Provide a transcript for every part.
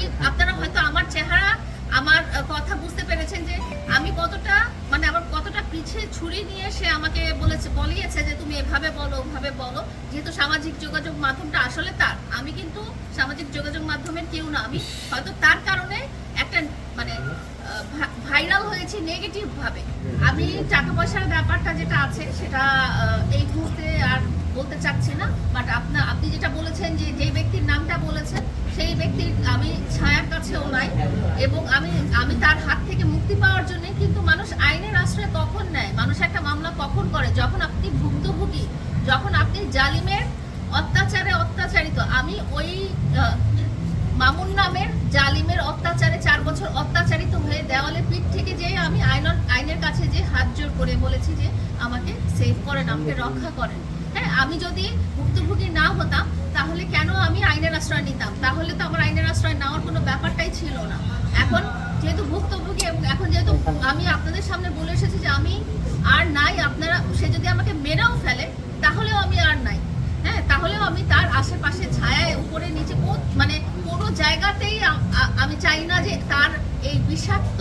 আমি, আপনারা হয়তো আমার চেহারা, আমার কথা বুঝতে পেরেছেন যে আমি কতটা মানে আমার কতটা পিছে ছুরি নিয়ে সে আমাকে বলেছে, বলিয়েছে যে তুমি এভাবে বলো, ওভাবে বলো। যেহেতু সামাজিক যোগাযোগ মাধ্যমটা আসলে তার, আমি কিন্তু সামাজিক যোগাযোগ মাধ্যমের কেউ না, আমি হয়তো তার কারণে একটা মানে ভাইরাল হয়েছি নেগেটিভ ভাবে। আমি টাকা পয়সার ব্যাপারটা যেটা আছে, সেটা এই মুহূর্তে আর বলতে চাচ্ছি না বাট আপনা, আপনি যেটা বলেছেন যে যে ব্যক্তির নামটা বলে হাত থেকে মুক্তি পাওয়ার জন্য কিন্তু মানুষ আইনের আশ্রয় কখন নেয়? মানুষ একটা মামলা কখন করে? যখন আপনি ভুক্তভোগী, যখন আপনি জালিমের অত্যাচারে অত্যাচারিত। আমি ওই মামুন নামের জালিমের অত্যাচারে চার বছর অত্যাচারিত হয়ে দেওয়ালে পিঠ থেকে যে আমি আইনের আইনের কাছে যে হাত জোর করে বলেছি যে আমাকে সেভ করেন, আমাকে রক্ষা করেন। হ্যাঁ আমি যদি ভুক্তভোগী না হতাম, তাহলে কেন আমি আইনের আশ্রয় নিতাম? তাহলে তো আমার আইনের আশ্রয় নেওয়ার কোনো ব্যাপারটাই ছিল না। এখন যেহেতু ভুক্তভোগী এবং এখন যেহেতু আমি আপনাদের সামনে বলে এসেছি যে আমি আর নাই আপনারা সে যদি আমাকে মেরেও ফেলে তাহলেও আমি আর নাই। হ্যাঁ তাহলেও আমি তার আশেপাশে ছায়ায় উপরে নিচে মানে কোনো জায়গাতেই আমি চাই না যে তার এই বিষাক্ত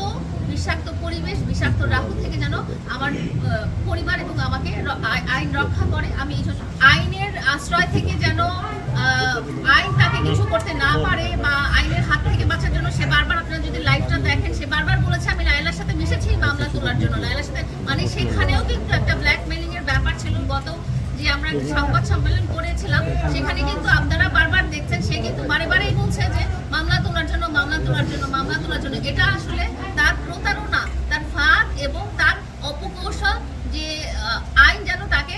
বিষাক্ত পরিবেশ বিষাক্ত রাহু থেকে যেন আমার পরিবার এবং আমাকে আইন রক্ষা করে। আমি এই জন্য আইনের আশ্রয় থেকে যেন আহ, আইন তাকে কিছু করতে না পারে বা আইনের হাত থেকে বাঁচার জন্য সে সেখানে কিন্তু আপনারা বারবার দেখছেন, সে কিন্তু বারে বারেই বলছে যে মামলা তোলার জন্য, মামলা তোলার জন্য, মামলা তোলার জন্য। এটা আসলে তার প্রতারণা, তার ফাঁদ এবং তার অপকৌশল যে আইন যেন তাকে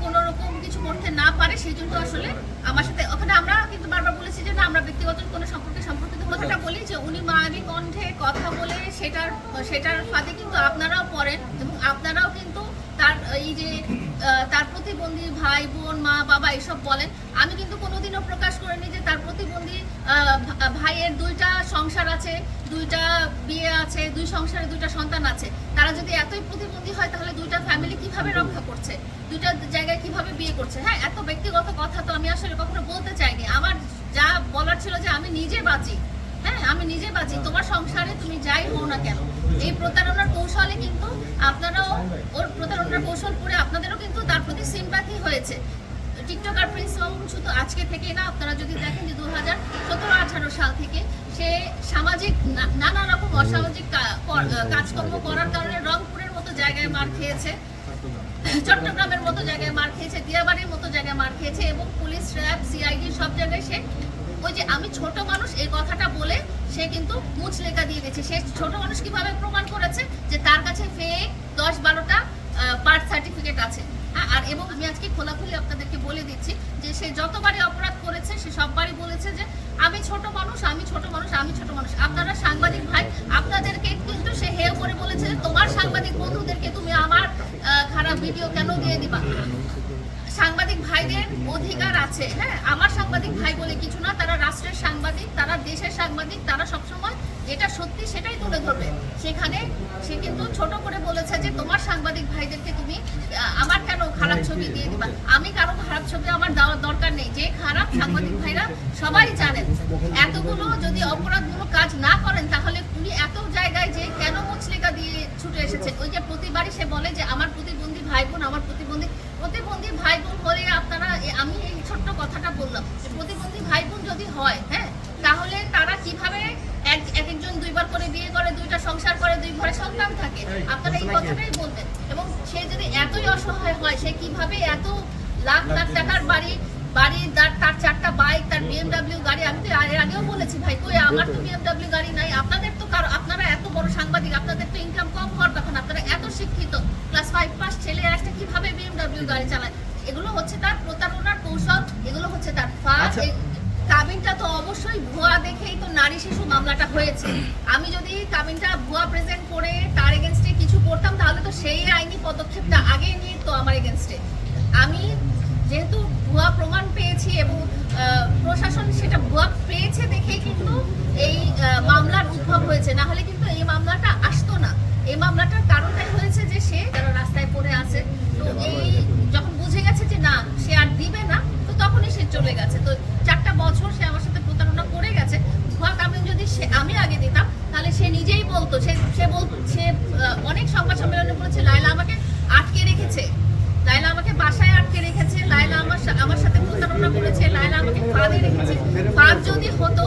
কোন রকম কিছু করতে না পারে, সেই জন্য আসলে আমার সাথে ওখানে আমরা কিন্তু বারবার বলেছি যে না, আমরা ব্যক্তিগত কোনো সম্পর্কে সম্পর্কিত কথাটা বলি যে উনি মায়াবী কণ্ঠে কথা বলে সেটার সেটার ফাঁদে কিন্তু আপনারাও পড়েন এবং আপনারাও কিন্তু তার এই যে তার প্রতিবন্ধী ভাই, বোন, মা, বাবা এসব বলেন। আমি কিন্তু কোনোদিনও প্রকাশ করিনি যে তার প্রতিবন্ধী ভাইয়ের দুইটা সংসার আছে, দুইটা বিয়ে আছে, দুই সংসারে দুইটা সন্তান আছে। তারা যদি এতই প্রতিবন্ধী হয়, তাহলে দুইটা ফ্যামিলি কীভাবে রক্ষা করছে? দুইটা জায়গায় কীভাবে বিয়ে করছে? হ্যাঁ এত ব্যক্তিগত কথা তো আমি আসলে কখনো বলতে চাইনি। আমার যা বলার ছিল যে আমি নিজে বাঁচি হ্যাঁ আমি নিজে বাঁচি তোমার সংসারে তুমি যাই হও না কেন? এই প্রতারণার কৌশলে কিন্তু আপনারাও ওর প্রতারণার কৌশল করে আপনাদেরও সিম্প্যাথি হয়েছে। টিকটকার প্রিন্স মামুন শুধু আজকে থেকে না, আপনারা যদি দেখেন যে দু হাজার সাল থেকে সে সামাজিক নানা রকম অসামাজিক কাজকর্ম করার কারণে রংপুরের মতো জায়গায় মার খেয়েছে। চট্টগ্রামের মতো জায়গায় মার খেয়েছে, দিয়াবাড়ির মতো জায়গায় মার খেয়েছে এবং পুলিশ, র্যাব, সিআইডি সব জায়গায় সে ওই যে আমি ছোট মানুষ এই কথাটা বলে সে কিন্তু মুছ লেখা দিয়ে দিয়েছে সে ছোট মানুষ কীভাবে প্রমাণ করেছে? যে তার কাছে ফেক দশ বারোটা বার্থ সার্টিফিকেট আছে। আর এবং আমি আজকে খোলাখুলি আপনাদেরকে বলে দিচ্ছি যে সে যতবারই অপরাধ করেছে, সে সববারই বলেছে যে আমি ছোট মানুষ, আমি ছোট মানুষ, আমি ছোট মানুষ। আপনারা সাংবাদিক ভাই, আপনাদেরকে কিন্তু সে হেয় করে বলেছে যে তোমার সাংবাদিক বন্ধুদেরকে তুমি আমার খারাপ ভিডিও কেন দিয়ে দিবা? সাংবাদিক ভাইদের অধিকার আছে হ্যাঁ? আমার সাংবাদিক ভাই বলে কিছু না, তারা রাষ্ট্রের সাংবাদিক, তারা দেশের সাংবাদিক, তারা সবসময় যেটা সত্যি সেটাই তুলে ধরবে। সেখানে সে কিন্তু ছোট করে বলেছে যে তোমার সাংবাদিক ভাইদেরকে ছবি দিয়ে দিবা। আমি কারও খারাপ ছবি আমার দেওয়ার দরকার নেই। যে খারাপ সাংবাদিক ভাইরা সবাই জানেন। এতগুলো যদি অপরাধগুলো কাজ না করেন তাহলে উনি এত জায়গায় যে কেন মুচলিকা দিয়ে ছুটে এসেছে ওই যে প্রতিবারই সে বলে যে আমার প্রতিবন্ধী ভাই বোন আমার প্রতিবন্ধী প্রতিবন্ধী ভাই বোন হলে আপনারা আমি এই ছোট্ট কথাটা বললাম যে প্রতিবন্ধী ভাই বোন যদি হয় হ্যাঁ তাহলে তারা কীভাবে এক এক একজন দুইবার করে বিয়ে করে দুইটা সংসার করে দুই ঘরে সন্তান থাকে? আপনারা এই কথাটাই বলবেন। সে যদি এতই অসহায় হয় সে কীভাবে এত লাখ লাখ টাকার বাড়ি বাড়ি তার তার চারটা বাইক তার বিএমডাব্লিউ গাড়ি আমি তো এর আগেও বলেছি ভাই কই আমার তো বিএমডাব্লিউ গাড়ি নাই আপনাদের তো কারও আপনারা এত বড় সাংবাদিক আপনাদের তো ইনকাম কম হওয়ার তখন আপনারা এত শিক্ষিত ক্লাস ফাইভ পাস ছেলে একটা কীভাবে বিএমডাব্লিউ গাড়ি চালায়? এগুলো হচ্ছে তার প্রতারণার কৌশল এগুলো হচ্ছে তার ফাঁদ আচ্ছা। কাবিনটা তো অবশ্যই ভুয়া দেখেই তো নারী শিশু মামলাটা হয়েছে। আমি যদি কাবিনটা ভুয়া প্রেজেন্ট করে তার এগেনস্টে কিছু করতাম তাহলে তো সেই আইনি পদক্ষেপটা আগে নিয়ে তো আমার এগেনস্টে আমি যেহেতু ভুয়া প্রমাণ পেয়েছি এবং আহ, প্রশাসন সেটা ভুয়া পেয়েছে দেখেই কিন্তু এই আহ, মামলার উদ্ভব হয়েছে না হলে কিন্তু এই মামলাটা আসতো না এই মামলাটার কারণটাই হয়েছে যে সে যারা রাস্তায় পড়ে আছে তো এই যখন বুঝে গেছে যে না সে আর দিবে না তো তখনই সে চলে গেছে তো চারটা বছর সে আমার সাথে প্রতারণা করে গেছে ভুয়া কামিন যদি সে আমি আগে দিতাম তাহলে সে নিজেই বলতো সে সে বল সে আহ, অনেক সংবাদ সম্মেলনে বলেছে লাইলা আমাকে আটকে রেখেছে লাইলা আমাকে বাসায় আটকে রেখেছে লাইলা আমার সা- আমার সাথে ফাঁদ যদি হতো